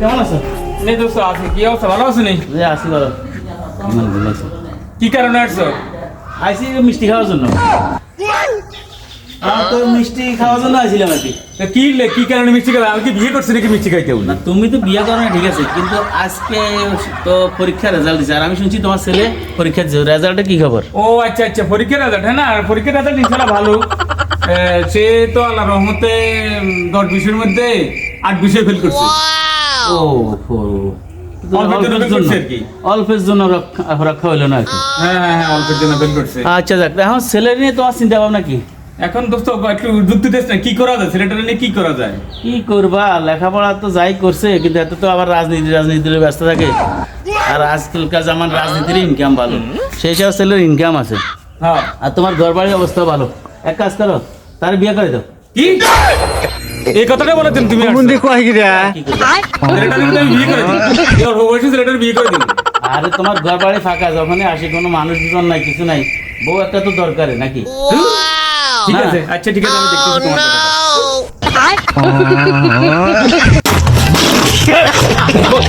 কেমন আছো? এই দোস্ত আছে। কি অবস্থা? ভালো আছে নি? যে আসি বলো কি কারণে আসছো? আইসি মিষ্টি খাওয়ার জন্য। আমার তো মিষ্টি খাওয়ার জন্য আইছিলাম আর কি। কি কি কারণে মিষ্টি খাবে? আমি কি বিয়ে করছি নাকি মিষ্টি খাইতে না তুমি তো বিয়ে করো না ঠিক আছে। কিন্তু আজকে তো পরীক্ষার রেজাল্ট দিছে। আর আমি শুনছি তোমার ছেলে পরীক্ষার রেজাল্টে কি খবর? ও আচ্ছা আচ্ছা। পরীক্ষার রেজাল্ট হ্যাঁ না? আর পরীক্ষার রেজাল্ট ইনশাল্লাহ ভালো। সে তো আল্লাহ রহমতে দশ বিষয়ের মধ্যে আট বিষয় ফেল করছে। ও হো। অল্পের জন্য অল্পের করছে জন্য। আর কি। অল্পের জন্য রক্ষা রক্ষা হইল না হ্যাঁ হ্যাঁ হ্যাঁ অল্পের জন্য ফেল করছে আচ্ছা যাক। এখন ছেলের নিয়ে তোমার চিন্তা ভাবনা কি? এখন দোস্ত একটু যুক্তি দিস না কি করা যায়? ছেলেটা নিয়ে কি করা যায়? কি করবা? লেখাপড়া তো যাই করছে কিন্তু এত তো আবার রাজনীতি রাজনীতির ব্যস্ত থাকে। আর আজকালকার জামান রাজনীতির ইনকাম ভালো। সেই সব ছেলের ইনকাম আছে। হ্যাঁ। আর তোমার ঘর বাড়ির অবস্থা ভালো। এক কাজ করো তার বিয়ে করে দাও। কি? এই কথাটা বলেছেন তুমি আসছো। কি রে। লেটার আমি বিয়ে করে দিই তোর বয়সে লেটার বিয়ে করে দিই আরে তোমার ঘর বাড়ি ফাঁকা যখনই আসে কোনো মানুষ জীবন নাই কিছু নাই। বউ একটা তো দরকারে নাকি? ঠিক আছে আচ্ছা ঠিক আছে আমি দেখতেছি তোমার কথা